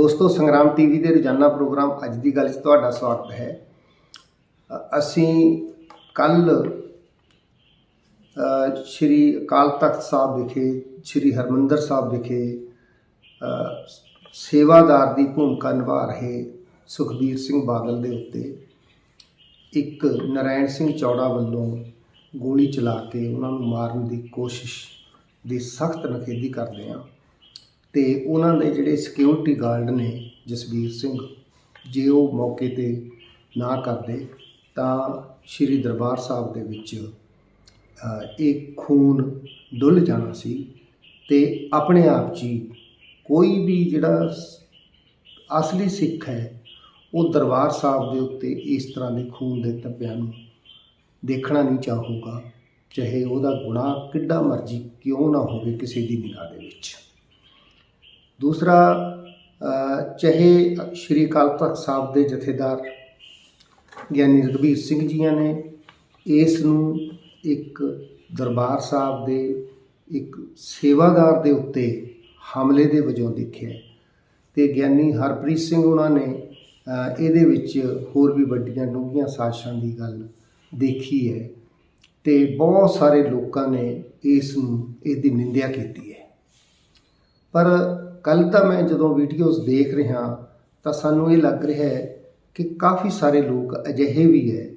ਦੋਸਤੋ, ਸੰਗਰਾਮ ਟੀਵੀ ਦੇ ਰੋਜ਼ਾਨਾ ਪ੍ਰੋਗਰਾਮ ਅੱਜ ਦੀ ਗੱਲ 'ਚ ਤੁਹਾਡਾ ਸਵਾਗਤ ਹੈ। ਅਸੀਂ ਕੱਲ ਸ਼੍ਰੀ ਅਕਾਲ ਤਖਤ ਸਾਹਿਬ ਵਿਖੇ, ਸ਼੍ਰੀ ਹਰਮੰਦਰ ਸਾਹਿਬ ਵਿਖੇ ਸੇਵਾਦਾਰ ਦੀ ਭੂਮਿਕਾ ਨਿਭਾ ਰਹੇ ਸੁਖਬੀਰ ਸਿੰਘ ਬਾਦਲ ਦੇ ਉੱਤੇ ਇੱਕ ਨਰਾਇਣ ਸਿੰਘ ਚੌੜਾ ਵੱਲੋਂ ਗੋਲੀ ਚਲਾ ਕੇ ਉਹਨਾਂ ਨੂੰ ਮਾਰਨ ਦੀ ਕੋਸ਼ਿਸ਼ ਦੀ ਸਖਤ ਨਖੇਦੀ ਕਰਦੇ ਹਾਂ। ਤੇ ਉਹਨਾਂ ਦੇ ਜਿਹੜੇ ਸਿਕਿਉਰਿਟੀ ਗਾਰਡ ਨੇ ਜਸਬੀਰ ਸਿੰਘ, ਜੇ ਉਹ ਮੌਕੇ ਤੇ ਨਾ ਕਰਦੇ, ਤਾਂ ਸ਼੍ਰੀ ਦਰਬਾਰ ਸਾਹਿਬ ਦੇ ਵਿੱਚ ਇਹ ਖੂਨ ਡੁੱਲ ਜਾਣਾ ਸੀ ਤੇ ਆਪਣੇ ਆਪ 'ਚ ਹੀ ਕੋਈ ਵੀ ਜਿਹੜਾ ਸ- ਅਸਲੀ ਸਿੱਖ ਹੈ, ਉਹ ਦਰਬਾਰ ਸਾਹਿਬ ਦੇ ਉੱਤੇ ਇਸ ਤਰ੍ਹਾਂ ਦੇ ਖੂਨ ਦੇ ਧੱਬਿਆਂ ਨੂੰ ਦੇਖਣਾ ਨਹੀਂ ਚਾਹੂਗਾ, ਚਾਹੇ ਉਹਦਾ ਗੁਨਾਹ ਕਿੱਡਾ ਮਰਜ਼ੀ ਕਿਉਂ ਨਾ ਹੋਵੇ ਕਿਸੇ ਦੀ ਨਿਗਾਹ ਦੇ ਵਿੱਚ। ਦੂਸਰਾ ਚਾਹੇ ਸ਼੍ਰੀ ਅਕਾਲ ਤਖਤ ਸਾਹਿਬ ਦੇ ਜਥੇਦਾਰ ਗਿਆਨੀ ਰਘਬੀਰ ਸਿੰਘ ਜੀਆਂ ਨੇ, ਇਸ ਨੂੰ ਇੱਕ ਦਰਬਾਰ ਸਾਹਿਬ ਦੇ ਇੱਕ ਸੇਵਾਦਾਰ ਦੇ ਉੱਤੇ ਹਮਲੇ ਦੇ ਵਜੋਂ ਦੇਖਿਆ। ਤੇ ਗਿਆਨੀ ਹਰਪ੍ਰੀਤ ਸਿੰਘ ਉਹਨਾਂ ਨੇ ਇਹਦੇ ਵਿੱਚ ਹੋਰ ਵੀ ਵੱਡੀਆਂ ਡੂੰਘੀਆਂ ਸਾਜ਼ਿਸ਼ਾਂ ਦੀ ਗੱਲ ਦੇਖੀ ਹੈ ਤੇ ਬਹੁਤ ਸਾਰੇ ਲੋਕਾਂ ਨੇ ਇਸ ਨੂੰ ਇਹਦੀ ਨਿੰਦਿਆ ਕੀਤੀ ਹੈ। ਪਰ ਕੱਲ ਤਾਂ ਮੈਂ ਜਦੋਂ ਵੀਡੀਓਜ਼ ਦੇਖ ਰਿਹਾ ਤਾਂ ਸਾਨੂੰ ਇਹ ਲੱਗ ਰਿਹਾ ਹੈ ਕਿ ਕਾਫੀ ਸਾਰੇ ਲੋਕ ਅਜਿਹੇ ਵੀ ਹੈ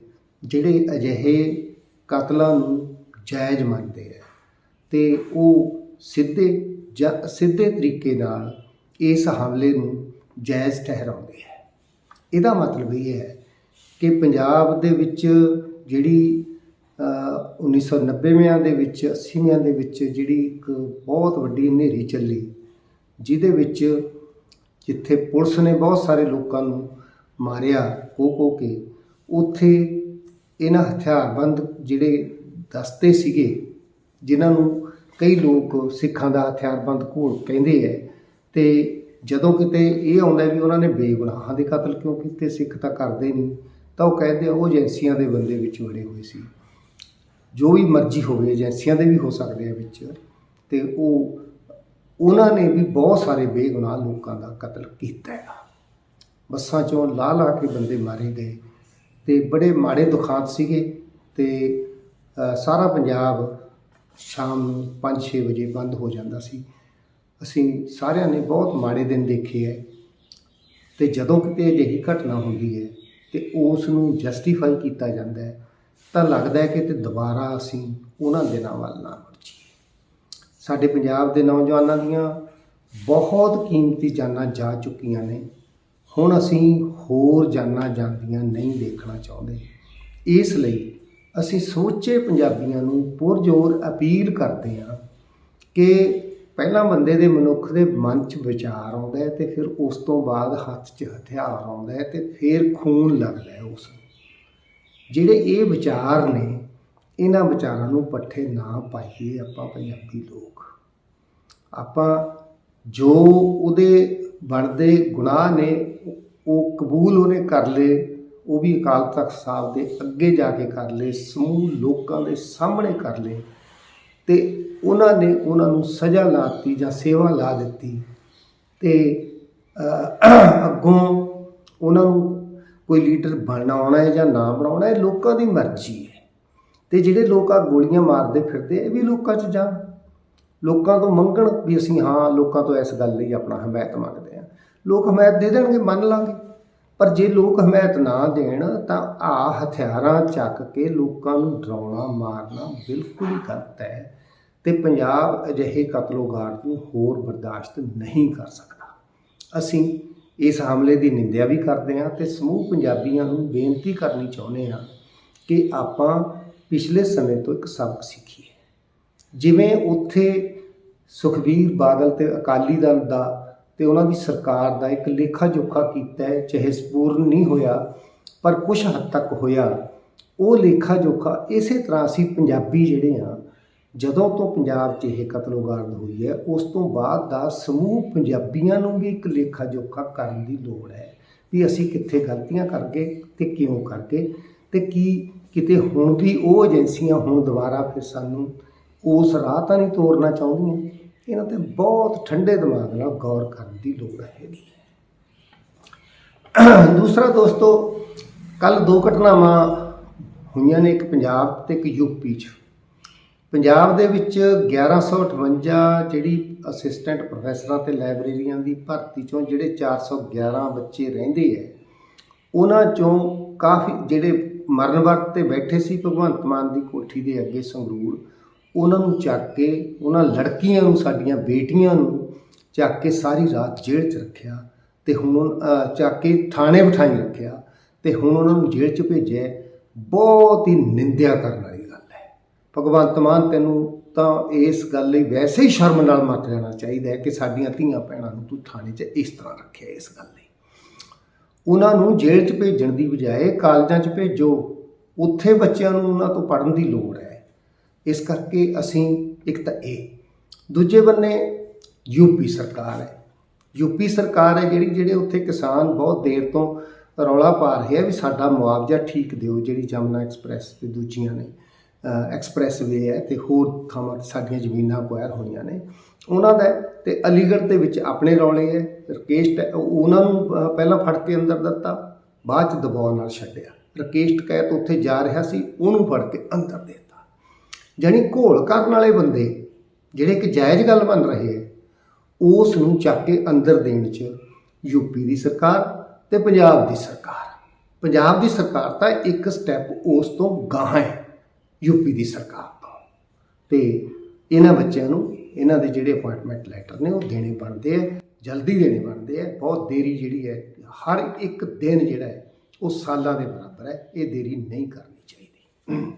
ਜਿਹੜੇ ਅਜਿਹੇ ਕਤਲਾਂ ਨੂੰ ਜਾਇਜ਼ ਮੰਨਦੇ ਹੈ ਤੇ ਉਹ ਸਿੱਧੇ ਜਾਂ ਸਿੱਧੇ ਤਰੀਕੇ ਨਾਲ ਇਸ ਹਮਲੇ ਨੂੰ ਜਾਇਜ਼ ਠਹਿਰਾਉਂਦੇ ਹੈ। ਇਹਦਾ ਮਤਲਬ ਇਹ ਹੈ ਕਿ ਪੰਜਾਬ ਦੇ ਵਿੱਚ ਜਿਹੜੀ ਅ, 1990ਵਿਆਂ ਦੇ ਵਿੱਚ 80ਵਿਆਂ ਦੇ ਵਿੱਚ ਜਿਹੜੀ ਇੱਕ ਬਹੁਤ ਵੱਡੀ ਹਨੇਰੀ ਚੱਲੀ ਜਿਹਦੇ ਵਿੱਚ ਜਿੱਥੇ ਪੁਲਿਸ ਨੇ ਬਹੁਤ ਸਾਰੇ ਲੋਕਾਂ ਨੂੰ ਮਾਰਿਆ ਕੋ ਕੋ ਕੇ, ਉੱਥੇ ਇਹਨਾਂ ਹਥਿਆਰਬੰਦ ਜਿਹੜੇ ਦਸਤੇ ਸੀਗੇ, ਜਿਨ੍ਹਾਂ ਨੂੰ ਕਈ ਲੋਕ ਸਿੱਖਾਂ ਦਾ ਹਥਿਆਰਬੰਦ ਘੋਲ ਕਹਿੰਦੇ ਐ, ਤੇ ਜਦੋਂ ਕਿਤੇ ਇਹ ਆਉਂਦਾ ਵੀ ਉਹਨਾਂ ਨੇ ਬੇਗੁਨਾਹਾਂ ਦੇ ਕਤਲ ਕਿਉਂ ਕੀਤੇ, ਸਿੱਖ ਤਾਂ ਕਰਦੇ ਨਹੀਂ ਤਾਂ ਉਹ ਕਹਿੰਦੇ ਉਹ ਏਜੰਸੀਆਂ ਦੇ ਬੰਦੇ ਵਿੱਚ ਵੜੇ ਹੋਏ ਸੀ। ਜੋ ਵੀ ਮਰਜ਼ੀ ਹੋਵੇ, ਏਜੰਸੀਆਂ ਦੇ ਵੀ ਹੋ ਸਕਦੇ ਆ ਵਿੱਚ, ਤੇ ਉਹ ਉਹਨਾਂ ਨੇ ਵੀ ਬਹੁਤ ਸਾਰੇ ਬੇਗੁਨਾਹ ਲੋਕਾਂ ਦਾ ਕਤਲ ਕੀਤਾ ਹੈ ਬੱਸਾਂ ਚੋਂ ਲਾ ਲਾ ਕੇ ਬੰਦੇ ਮਾਰੇ ਗਏ ਤੇ ਬੜੇ ਮਾੜੇ ਦੁਖਾਂਤ ਸੀਗੇ ਤੇ ਸਾਰਾ ਪੰਜਾਬ ਸ਼ਾਮ ਨੂੰ 5-6 ਵਜੇ ਬੰਦ ਹੋ ਜਾਂਦਾ ਸੀ। ਅਸੀਂ ਸਾਰਿਆਂ ਨੇ ਬਹੁਤ ਮਾੜੇ ਦਿਨ ਦੇਖੇ ਹੈ ਤੇ ਜਦੋਂ ਕਿਤੇ ਅਜਿਹੀ ਘਟਨਾ ਹੁੰਦੀ ਹੈ ਤੇ ਉਸ ਨੂੰ ਜਸਟੀਫਾਈ ਕੀਤਾ ਜਾਂਦਾ ਹੈ, ਤਾਂ ਲੱਗਦਾ ਹੈ ਕਿ ਤੇ ਦੁਬਾਰਾ ਅਸੀਂ ਉਹਨਾਂ ਦਿਨਾਂ ਵੱਲ ਨਾ ਮੁੜ ਸਾਡੇ ਪੰਜਾਬ ਦੇ ਨੌਜਵਾਨਾਂ ਦੀਆਂ ਬਹੁਤ ਕੀਮਤੀ ਜਾਨਾਂ ਜਾ ਚੁੱਕੀਆਂ ਨੇ। ਹੁਣ ਅਸੀਂ ਹੋਰ ਜਾਨਾਂ ਜਾਂਦੀਆਂ ਨਹੀਂ ਦੇਖਣਾ ਚਾਹੁੰਦੇ। ਇਸ ਲਈ ਅਸੀਂ ਸੋਚੇ ਪੰਜਾਬੀਆਂ ਨੂੰ ਪੁਰਜ਼ੋਰ ਅਪੀਲ ਕਰਦੇ ਹਾਂ ਕਿ ਪਹਿਲਾਂ ਬੰਦੇ ਦੇ ਮਨੁੱਖ ਦੇ ਮਨ 'ਚ ਵਿਚਾਰ ਆਉਂਦਾ ਹੈ ਤੇ ਫਿਰ ਉਸ ਤੋਂ ਬਾਅਦ ਹੱਥ 'ਚ ਹਥਿਆਰ ਆਉਂਦਾ ਹੈ ਤੇ ਫਿਰ ਖੂਨ ਲੱਗਦਾ ਹੈ ਉਸ ਜਿਹੜੇ ਇਹ ਵਿਚਾਰ ਨੇ ਇਹਨਾਂ ਵਿਚਾਰਾਂ ਨੂੰ ਪੱਠੇ ਨਾ ਪਾਈਏ ਆਪਾਂ ਪੰਜਾਬੀ ਲੋਕ। ਆਪਾਂ ਜੋ ਉਹਦੇ ਬਣਦੇ ਗੁਨਾਹ ਨੇ, ਉਹ ਕਬੂਲ ਉਹਨੇ ਕਰ ਲਏ, ਉਹ ਵੀ ਅਕਾਲ ਤਖਤ ਸਾਹਿਬ ਦੇ ਅੱਗੇ ਜਾ ਕੇ ਕਰ ਲਏ, ਸਮੂਹ ਲੋਕਾਂ ਦੇ ਸਾਹਮਣੇ ਕਰ ਲਏ, ਤੇ ਉਹਨਾਂ ਨੇ ਉਹਨਾਂ ਨੂੰ ਸਜ਼ਾ ਲਾ ਦਿੱਤੀ ਜਾਂ ਸੇਵਾ ਲਾ ਦਿੱਤੀ। ਤੇ ਅੱਗੋਂ ਉਹਨਾਂ ਨੂੰ ਕੋਈ ਲੀਡਰ ਬਣਾਉਣਾ ਹੈ ਜਾਂ ਨਾ ਬਣਾਉਣਾ ਹੈ, ਲੋਕਾਂ ਦੀ ਮਰਜ਼ੀ ਹੈ। ਤੇ ਜਿਹੜੇ ਲੋਕ ਆ ਗੋਲੀਆਂ ਮਾਰਦੇ ਫਿਰਦੇ ਇਹ ਵੀ ਲੋਕਾਂ 'ਚ ਜਾਣ ਲੋਕਾਂ ਤੋਂ ਮੰਗਣ ਵੀ ਅਸੀਂ ਹਾਂ, ਲੋਕਾਂ ਤੋਂ ਇਸ ਗੱਲ ਲਈ ਆਪਣਾ ਹਮਾਇਤ ਮੰਗਦੇ ਹਾਂ। ਲੋਕ ਹਮਾਇਤ ਦੇ ਦੇਣਗੇ, ਮੰਨ ਲਾਂਗੇ। ਪਰ ਜੇ ਲੋਕ ਹਮਾਇਤ ਨਾ ਦੇਣ, ਤਾਂ ਆ ਹਥਿਆਰਾਂ ਚੱਕ ਕੇ ਲੋਕਾਂ ਨੂੰ ਡਰਾਉਣਾ, ਮਾਰਨਾ ਬਿਲਕੁਲ ਹੀ ਗਲਤ ਹੈ। ਤੇ ਪੰਜਾਬ ਅਜਿਹੇ ਕਤਲੋਗਾਰ ਨੂੰ ਹੋਰ ਬਰਦਾਸ਼ਤ ਨਹੀਂ ਕਰ ਸਕਦਾ। ਅਸੀਂ ਇਸ ਹਮਲੇ ਦੀ ਨਿੰਦਿਆ ਵੀ ਕਰਦੇ ਹਾਂ ਤੇ ਸਮੂਹ ਪੰਜਾਬੀਆਂ ਨੂੰ ਬੇਨਤੀ ਕਰਨੀ ਚਾਹੁੰਦੇ ਹਾਂ ਕਿ ਆਪਾਂ ਪਿਛਲੇ ਸਮੇਂ ਤੋਂ ਇੱਕ ਸਬਕ ਸਿੱਖੀਏ ਜਿਵੇਂ ਉੱਥੇ ਸੁਖਬੀਰ ਬਾਦਲ ਤੇ ਅਕਾਲੀ ਦਲ ਦਾ ਤੇ ਉਹਨਾਂ ਦੀ ਸਰਕਾਰ ਦਾ ਇੱਕ ਲੇਖਾ ਜੋਖਾ ਕੀਤਾ ਹੈ, ਚਾਹੇ ਸਪੂਰਨ ਨਹੀਂ ਹੋਇਆ, ਪਰ ਕੁਝ ਹੱਦ ਤੱਕ ਹੋਇਆ। ਉਹ ਲੇਖਾ ਜੋਖਾ ਇਸੇ ਤਰ੍ਹਾਂ ਅਸੀਂ ਪੰਜਾਬੀ ਜਿਹੜੇ ਆ, ਜਦੋਂ ਤੋਂ ਪੰਜਾਬ 'ਚ ਇਹ ਕਤਲੋਗਾਰਦ ਹੋਈ ਹੈ, ਉਸ ਤੋਂ ਬਾਅਦ ਦਾ ਸਮੂਹ ਪੰਜਾਬੀਆਂ ਨੂੰ ਵੀ ਇੱਕ ਲੇਖਾ ਜੋਖਾ ਕਰਨ ਦੀ ਲੋੜ ਹੈ ਵੀ ਅਸੀਂ ਕਿੱਥੇ ਗਲਤੀਆਂ ਕਰ ਗਏ ਤੇ ਕਿਉਂ ਕਰ ਗਏ ਤੇ ਕੀ ਕਿਤੇ ਹੁਣ ਵੀ ਉਹ ਏਜੰਸੀਆਂ ਹੁਣ ਦੁਬਾਰਾ ਫਿਰ ਸਾਨੂੰ ਉਸ ਰਾਹ ਤਾਂ ਨਹੀਂ ਤੋਰਨਾ ਚਾਹੁੰਦੀਆਂ। ਇਹਨਾਂ ਤੇ ਬਹੁਤ ਠੰਡੇ ਦਿਮਾਗ ਨਾਲ ਗੌਰ ਕਰਨ ਦੀ ਲੋੜ ਹੈਗੀ ਦੂਸਰਾ ਦੋਸਤੋ ਕੱਲ ਦੋ ਘਟਨਾਵਾਂ ਹੋਈਆਂ ਨੇ, ਇੱਕ ਪੰਜਾਬ ਤੇ ਇੱਕ ਯੂਪੀ 'ਚ। ਪੰਜਾਬ ਦੇ ਵਿੱਚ 1158 ਜਿਹੜੀ ਅਸਿਸਟੈਂਟ ਪ੍ਰੋਫੈਸਰਾਂ ਤੇ ਲਾਇਬ੍ਰੇਰੀਆਂ ਦੀ ਭਰਤੀ ਚੋਂ ਜਿਹੜੇ 411 ਬੱਚੇ ਰਹਿੰਦੇ ਐ ਉਹਨਾਂ ਚੋਂ ਕਾਫੀ ਜਿਹੜੇ ਮਰਨ ਵਰਤ ਤੇ ਬੈਠੇ ਸੀ ਭਗਵੰਤ ਮਾਨ ਦੀ ਕੋਠੀ ਦੇ ਅੱਗੇ ਸੰਗਰੂਰ, ਉਹਨਾਂ ਨੂੰ ਚੱਕ ਕੇ, ਉਹਨਾਂ ਲੜਕੀਆਂ ਨੂੰ, ਸਾਡੀਆਂ ਬੇਟੀਆਂ ਨੂੰ ਚੱਕ ਕੇ ਸਾਰੀ ਰਾਤ ਜੇਲ੍ਹ 'ਚ ਰੱਖਿਆ ਤੇ ਹੁਣ ਚੱਕ ਕੇ ਥਾਣੇ ਬਿਠਾਈ ਰੱਖਿਆ ਤੇ ਹੁਣ ਉਹਨਾਂ ਨੂੰ ਜੇਲ੍ਹ 'ਚ ਭੇਜਿਆ ਬਹੁਤ ਹੀ ਨਿੰਦਿਆ ਕਰਨ ਵਾਲੀ ਗੱਲ ਹੈ। ਭਗਵੰਤ ਮਾਨ ਤੈਨੂੰ ਤਾਂ ਇਸ ਗੱਲ ਲਈ ਵੈਸੇ ਹੀ ਸ਼ਰਮ ਨਾਲ ਮੱਤ ਜਾਣਾ ਚਾਹੀਦਾ ਹੈ ਕਿ ਸਾਡੀਆਂ ਧੀਆਂ ਭੈਣਾਂ ਨੂੰ ਤੂੰ ਥਾਣੇ 'ਚ ਇਸ ਤਰ੍ਹਾਂ ਰੱਖਿਆ ਇਸ ਗੱਲ ਲਈ। ਉਹਨਾਂ ਨੂੰ ਜੇਲ੍ਹ 'ਚ ਭੇਜਣ ਦੀ ਬਜਾਏ ਕਾਲਜਾਂ 'ਚ ਭੇਜੋ। ਉੱਥੇ ਬੱਚਿਆਂ ਨੂੰ ਉਹਨਾਂ ਤੋਂ ਪੜ੍ਹਨ ਦੀ ਲੋੜ ਹੈ। ਇਸ ਕਰਕੇ ਅਸੀਂ ਇੱਕ ਤਾਂ ਇਹ। ਦੂਜੇ ਬੰਨੇ ਯੂਪੀ ਸਰਕਾਰ ਹੈ। ਯੂਪੀ ਸਰਕਾਰ ਹੈ ਜਿਹੜੀ, ਜਿਹੜੇ ਉੱਥੇ ਕਿਸਾਨ ਬਹੁਤ ਦੇਰ ਤੋਂ ਰੌਲਾ ਪਾ ਰਹੇ ਆ ਵੀ ਸਾਡਾ ਮੁਆਵਜ਼ਾ ਠੀਕ ਦਿਓ, ਜਿਹੜੀ ਜਮਨਾ ਐਕਸਪ੍ਰੈਸ ਤੇ ਦੂਜੀਆਂ ਨੇ ਐਕਸਪ੍ਰੈਸ ਵੇ ਹੈ ਤੇ ਹੋਰ ਥਾਵਾਂ ਤੇ ਸਾਡੀਆਂ ਜ਼ਮੀਨਾਂ ਅਕਵਾਇਰ ਹੋਈਆਂ ਨੇ। ਉਹਨਾਂ ਦਾ ਹੈ ਤੇ ਅਲੀਗੜ੍ਹ ਦੇ ਵਿੱਚ ਆਪਣੇ ਰੌਲੇ ਹੈ ਰਕੇਸ਼ ਟੈ- ਉਹਨਾਂ ਨੂੰ ਪਹਿਲਾਂ ਫੜ ਕੇ ਅੰਦਰ ਦਿੱਤਾ, ਬਾਅਦ ਚ ਦਬਾਅ ਨਾਲ ਛੱਡਿਆ। ਰਕੇਸ਼ ਟਕੈਤ ਉੱਥੇ ਜਾ ਰਿਹਾ ਸੀ, ਉਹਨੂੰ ਫੜ ਕੇ ਅੰਦਰ ਦਿੱਤਾ। ਜਾਣੀ ਘੋਲ ਕਰਨ ਵਾਲੇ ਬੰਦੇ, ਜਿਹੜੇ ਕਿ ਜਾਇਜ਼ ਗੱਲ ਬਣ ਰਹੇ ਹੈ ਉਸ ਨੂੰ ਚੱਕ ਕੇ ਅੰਦਰ ਦੇਣ ਚ ਯੂਪੀ ਦੀ ਸਰਕਾਰ ਤੇ ਪੰਜਾਬ ਦੀ ਸਰਕਾਰ। ਪੰਜਾਬ ਦੀ ਸਰਕਾਰ ਤਾਂ ਇੱਕ ਸਟੈਪ ਉਸ ਤੋਂ ਗਾਹਾਂ ਹੈ ਯੂਪੀ ਦੀ ਸਰਕਾਰ ਤੋਂ। ਤੇ ਇਹਨਾਂ ਬੱਚਿਆਂ ਨੂੰ ਇਹਨਾਂ ਦੇ ਜਿਹੜੇ ਅਪਾਇੰਟਮੈਂਟ ਲੈਟਰ ਨੇ, ਉਹ ਦੇਣੇ ਬਣਦੇ ਆ, ਜਲਦੀ ਦੇਣੇ ਬਣਦੇ ਆ, ਬਹੁਤ ਦੇਰੀ ਜਿਹੜੀ ਹੈ, ਹਰ ਇੱਕ ਦਿਨ ਜਿਹੜਾ ਹੈ, ਉਹ ਸਾਲਾਂ ਦੇ ਬਰਾਬਰ ਹੈ, ਇਹ ਦੇਰੀ ਨਹੀਂ ਕਰਨੀ ਚਾਹੀਦੀ।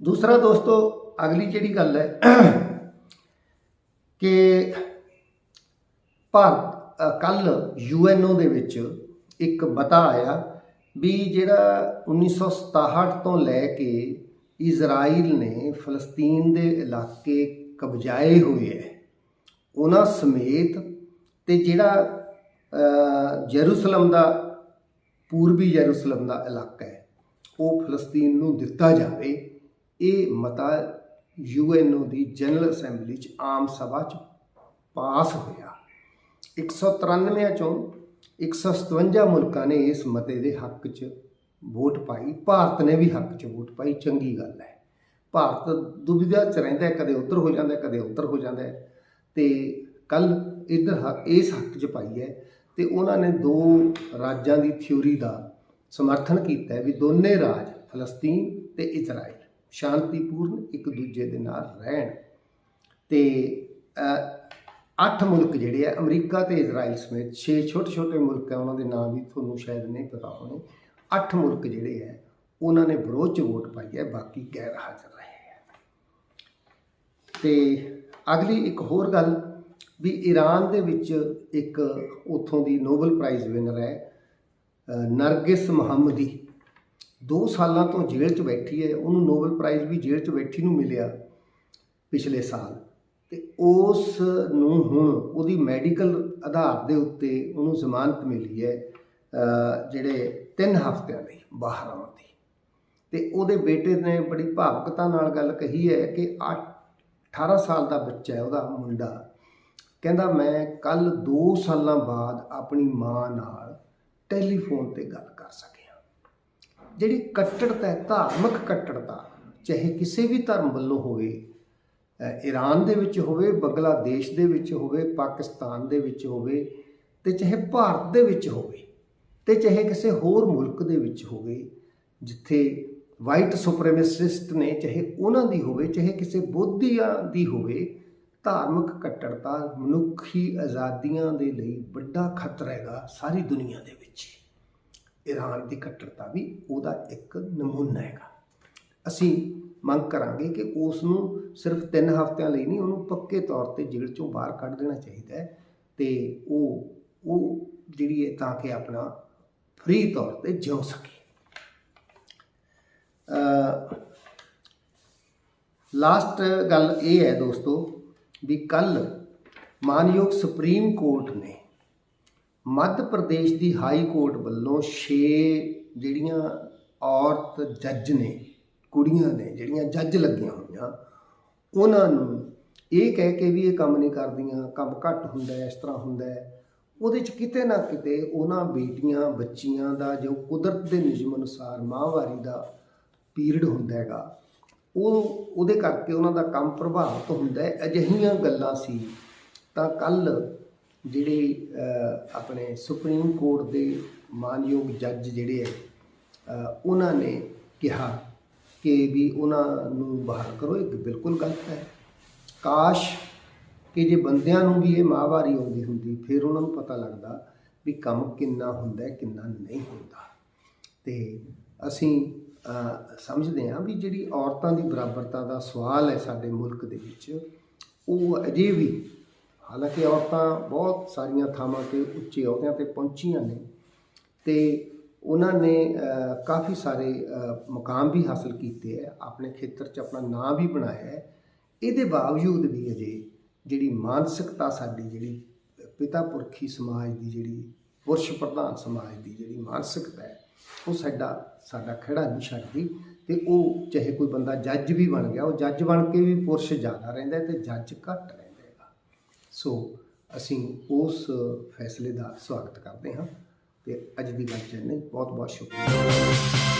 ਦੂਸਰਾ ਦੋਸਤੋ, ਅਗਲੀ ਜਿਹੜੀ ਗੱਲ ਹੈ ਕਿ ਭਾਰਤ ਕੱਲ ਯੂਐਨਓ ਦੇ ਵਿੱਚ ਇੱਕ ਬਤਾ ਆਇਆ ਵੀ ਜਿਹੜਾ 1967 ਤੋਂ ਲੈ ਕੇ ਇਜ਼ਰਾਈਲ ਨੇ ਫਲਸਤੀਨ ਦੇ ਇਲਾਕੇ ਕਬਜ਼ਾਏ ਹੋਏ ਹੈ। ਉਹਨਾਂ ਸਮੇਤ ਤੇ ਜਿਹੜਾ ਅ, ਦਾ ਪੂਰਬੀ ਯਰੂਸ਼ਲਮ ਦਾ ਇਲਾਕਾ ਹੈ ਉਹ ਫਲਸਤੀਨ ਨੂੰ ਦਿੱਤਾ ਜਾਵੇ ਇਹ ਮਤਾ ਯੂਐਨਓ ਦੀ ਜਨਰਲ ਅਸੈਂਬਲੀ ਚ ਆਮ ਸਭਾ ਚ ਪਾਸ ਹੋਇਆ। 193 ਚੋਂ 157 ਮੁਲਕਾਂ ਨੇ ਇਸ ਮਤੇ ਦੇ ਹੱਕ 'ਚ ਵੋਟ ਪਾਈ। ਭਾਰਤ ਨੇ ਵੀ ਹੱਕ 'ਚ ਵੋਟ ਪਾਈ ਚੰਗੀ ਗੱਲ ਹੈ। ਭਾਰਤ ਦੁਬਿਧਾ 'ਚ ਰਹਿੰਦਾ ਕਦੇ ਉੱਧਰ ਹੋ ਜਾਂਦਾ ਕਦੇ ਉੱਧਰ ਹੋ ਜਾਂਦਾ ਹੈ। ਤੇ ਕੱਲ ਇੱਧਰ ਹੱਕ ਇਸ ਹੱਕ 'ਚ ਪਾਈ ਹੈ ਤੇ ਉਹਨਾਂ ਨੇ ਦੋ ਰਾਜਾਂ ਦੀ ਥਿਊਰੀ ਦਾ ਸਮਰਥਨ ਕੀਤਾ ਹੈ ਵੀ ਦੋਨੇ ਰਾਜ, ਫਲਸਤੀਨ ਤੇ ਇਜ਼ਰਾਈਲ ਸ਼ਾਂਤੀਪੂਰਨ ਇੱਕ ਦੂਜੇ ਦੇ ਨਾਲ ਰਹਿਣ। ਤੇ ਅੱਠ ਮੁਲਕ ਜਿਹੜੇ ਆ, ਅਮਰੀਕਾ ਤੇ ਇਜ਼ਰਾਈਲ ਸਮੇਤ 6 ਛੋਟੇ ਛੋਟੇ ਮੁਲਕ ਆ ਉਹਨਾਂ ਦੇ ਨਾਮ ਵੀ ਤੁਹਾਨੂੰ ਸ਼ਾਇਦ ਨਹੀਂ ਪਤਾ ਹੋਣੇ। ਅੱਠ ਮੁਲਕ ਜਿਹੜੇ ਆ ਉਹਨਾਂ ਨੇ ਵਿਰੋਧ ਚ ਵੋਟ ਪਾਈ ਹੈ, ਬਾਕੀ ਗੈਰ ਹਾਜ਼ਰ ਰਹੇ ਆ ਤੇ ਅਗਲੀ ਇੱਕ ਹੋਰ ਗੱਲ ਵੀ ਈਰਾਨ ਦੇ ਵਿੱਚ ਇੱਕ ਉਥੋਂ ਦੀ ਨੋਬਲ ਪ੍ਰਾਈਜ਼ ਵਿਨਰ ਹੈ ਨਰਗਿਸ ਮੁਹੰਮਦੀ। 2 ਸਾਲਾਂ ਤੋਂ ਜੇਲ੍ਹ 'ਚ ਬੈਠੀ ਹੈ, ਉਹਨੂੰ ਨੋਬਲ ਪ੍ਰਾਈਜ਼ ਵੀ ਜੇਲ੍ਹ 'ਚ ਬੈਠੀ ਨੂੰ ਮਿਲਿਆ ਪਿਛਲੇ ਸਾਲ। ਤੇ ਉਸ ਨੂੰ ਹੁਣ ਉਹਦੀ ਮੈਡੀਕਲ ਆਧਾਰ ਦੇ ਉੱਤੇ ਉਹਨੂੰ ਜ਼ਮਾਨਤ ਮਿਲੀ ਹੈ ਜਿਹੜੇ 3 ਹਫ਼ਤਿਆਂ ਲਈ ਬਾਹਰ ਆਉਣ ਦੀ। ਤੇ ਉਹਦੇ ਬੇਟੇ ਨੇ ਬੜੀ ਭਾਵੁਕਤਾ ਨਾਲ ਗੱਲ ਕਹੀ ਹੈ ਕਿ ਅੱਠ- 18 ਸਾਲ ਦਾ ਬੱਚਾ ਹੈ ਉਹਦਾ ਮੁੰਡਾ। ਕਹਿੰਦਾ, ਮੈਂ ਕੱਲ 2 ਸਾਲਾਂ ਬਾਅਦ ਆਪਣੀ ਮਾਂ ਨਾਲ ਟੈਲੀਫੋਨ ਤੇ ਗੱਲ ਕਰ ਸਕਿਆ। ਜਿਹੜੀ ਕੱਟੜਤਾ ਹੈ, ਧਾਰਮਿਕ ਕੱਟੜਤਾ, ਚਾਹੇ ਕਿਸੇ ਵੀ ਧਰਮ ਵੱਲੋਂ ਹੋਵੇ ਈਰਾਨ ਦੇ ਵਿੱਚ ਹੋਵੇ, ਬੰਗਲਾਦੇਸ਼ ਦੇ ਵਿੱਚ ਹੋਵੇ, ਪਾਕਿਸਤਾਨ ਦੇ ਵਿੱਚ ਹੋਵੇ, ਤੇ ਚਾਹੇ ਭਾਰਤ ਦੇ ਵਿੱਚ ਹੋਵੇ, ਤੇ ਚਾਹੇ ਕਿਸੇ ਹੋਰ ਮੁਲਕ ਦੇ ਵਿੱਚ ਹੋਵੇ, ਜਿੱਥੇ ਵਾਈਟ ਸੁਪਰੀਮੇਸਿਸਟ ਨੇ, ਚਾਹੇ ਉਹਨਾਂ ਦੀ ਹੋਵੇ, ਚਾਹੇ ਕਿਸੇ ਬੋਧੀਆਂ ਦੀ ਹੋਵੇ, ਧਾਰਮਿਕ ਕੱਟੜਤਾ ਮਨੁੱਖੀ ਆਜ਼ਾਦੀਆਂ ਦੇ ਲਈ ਵੱਡਾ ਖਤਰਾ ਹੈਗਾ ਸਾਰੀ ਦੁਨੀਆ ਦੇ ਵਿੱਚ। ਈਰਾਨ ਦੀ ਕੱਟੜਤਾ ਵੀ ਉਹਦਾ ਇੱਕ ਨਮੂਨਾ ਹੈਗਾ। ਅਸੀਂ ਮੰਗ ਕਰਾਂਗੇ ਕਿ ਉਸ ਨੂੰ ਸਿਰਫ 3 ਹਫ਼ਤਿਆਂ ਲਈ ਨਹੀਂ, ਉਹਨੂੰ ਪੱਕੇ ਤੌਰ ਤੇ ਜੇਲ੍ਹ ਚੋਂ ਬਾਹਰ ਕੱਢ ਦੇਣਾ ਚਾਹੀਦਾ ਹੈ ਤੇ ਉਹ ਉਹ ਜਿਹੜੀ ਹੈ ਤਾਂ ਕਿ ਆਪਣਾ ਫ੍ਰੀ ਤੌਰ ਤੇ ਜਿਉ ਸਕੇ। ਲਾਸਟ ਗੱਲ ਇਹ ਹੈ ਦੋਸਤੋ ਵੀ ਕੱਲ ਮਾਨਯੋਗ ਸੁਪਰੀਮ ਕੋਰਟ ਨੇ ਮੱਧ ਪ੍ਰਦੇਸ਼ ਦੀ ਹਾਈ ਕੋਰਟ ਵੱਲੋਂ 6 ਜਿਹੜੀਆਂ ਔਰਤ ਜੱਜ ਨੇ, ਕੁੜੀਆਂ ਨੇ, ਜਿਹੜੀਆਂ ਜੱਜ ਲੱਗੀਆਂ ਹੋਈਆਂ, ਉਹਨਾਂ ਨੂੰ ਇਹ ਕਹਿ ਕੇ ਵੀ ਇਹ ਕੰਮ ਨਹੀਂ ਕਰਦੀਆਂ, ਕੰਮ ਘੱਟ ਹੁੰਦਾ ਇਸ ਤਰ੍ਹਾਂ ਹੁੰਦਾ ਉਹਦੇ ਚ ਕਿਤੇ ਨਾ ਕਿਤੇ ਉਹਨਾਂ ਬੇਟੀਆਂ, ਬੱਚੀਆਂ ਦਾ ਜੋ ਕੁਦਰਤ ਦੇ ਨਿਯਮ ਅਨੁਸਾਰ ਮਾਹਵਾਰੀ ਦਾ ਪੀਰੀਅਡ ਹੁੰਦਾ ਹੈਗਾ ਉਹ ਉਹਦੇ ਕਰਕੇ ਉਹਨਾਂ ਦਾ ਕੰਮ ਪ੍ਰਭਾਵਿਤ ਹੁੰਦਾ ਹੈ। ਅਜਿਹੀਆਂ ਗੱਲਾਂ ਸੀ ਤਾਂ ਕੱਲ ਜਿਹੜੇ ਆਪਣੇ ਸੁਪਰੀਮ ਕੋਰਟ ਦੇ ਮਾਨਯੋਗ ਜੱਜ ਜਿਹੜੇ ਹੈ ਉਹਨਾਂ ਨੇ ਕਿਹਾ ਕਿ ਵੀ ਉਹਨਾਂ ਨੂੰ ਬਾਹਰ ਕਰੋ। ਇਹ ਬਿਲਕੁਲ ਗਲਤ ਹੈ। ਕਾਸ਼ ਕਿ ਜੇ ਬੰਦਿਆਂ ਨੂੰ ਵੀ ਇਹ ਮਾਹਵਾਰੀ ਆਉਂਦੀ ਹੁੰਦੀ, ਫਿਰ ਉਹਨਾਂ ਨੂੰ ਪਤਾ ਲੱਗਦਾ ਵੀ ਕੰਮ ਕਿੰਨਾ ਹੁੰਦਾ ਹੈ, ਕਿੰਨਾ ਨਹੀਂ ਹੁੰਦਾ। ਤੇ ਅਸੀਂ ਸਮਝਦੇ ਹਾਂ ਵੀ ਜਿਹੜੀ ਔਰਤਾਂ ਦੀ ਬਰਾਬਰਤਾ ਦਾ ਸਵਾਲ ਹੈ ਸਾਡੇ ਮੁਲਕ ਦੇ ਵਿੱਚ, ਉਹ ਅਜੇ ਵੀ, ਹਾਲਾਂਕਿ ਔਰਤਾਂ ਬਹੁਤ ਸਾਰੀਆਂ ਥਾਵਾਂ ਤੇ ਉੱਚੇ ਅਹੁਦਿਆਂ ਤੇ ਪਹੁੰਚੀਆਂ ਨੇ ਤੇ ਉਹਨਾਂ ਨੇ ਕਾਫੀ ਸਾਰੇ ਮੁਕਾਮ ਵੀ ਹਾਸਲ ਕੀਤੇ ਹੈ, ਆਪਣੇ ਖੇਤਰ 'ਚ ਆਪਣਾ ਨਾਂ ਵੀ ਬਣਾਇਆ ਹੈ। ਇਹਦੇ ਬਾਵਜੂਦ ਵੀ ਅਜੇ ਜਿਹੜੀ ਮਾਨਸਿਕਤਾ ਸਾਡੀ ਜਿਹੜੀ ਪਿਤਾ ਪੁਰਖੀ ਸਮਾਜ ਦੀ ਜਿਹੜੀ ਪੁਰਸ਼ ਪ੍ਰਧਾਨ ਸਮਾਜ ਦੀ ਜਿਹੜੀ ਮਾਨਸਿਕਤਾ ਹੈ ਉਹ ਸਾਡਾ ਸਾਡਾ ਖੜਾ ਨਹੀਂ ਛੱਡਦੀ ਤੇ ਉਹ ਚਾਹੇ ਕੋਈ ਬੰਦਾ ਜੱਜ ਵੀ ਬਣ ਗਿਆ, ਉਹ ਜੱਜ ਬਣ ਕੇ ਵੀ ਪੁਰਸ਼ ਜ਼ਿਆਦਾ ਰਹਿੰਦਾ ਹੈ ਤੇ ਜੱਜ ਘੱਟ ਰਹਿੰਦਾ ਹੈਗਾ। ਸੋ ਅਸੀਂ ਉਸ ਫੈਸਲੇ ਦਾ ਸਵਾਗਤ ਕਰਦੇ ਹਾਂ ਤੇ ਅੱਜ ਦੀ ਗੱਲ ਚ ਬਹੁਤ ਬਹੁਤ ਸ਼ੁਕਰੀਆ।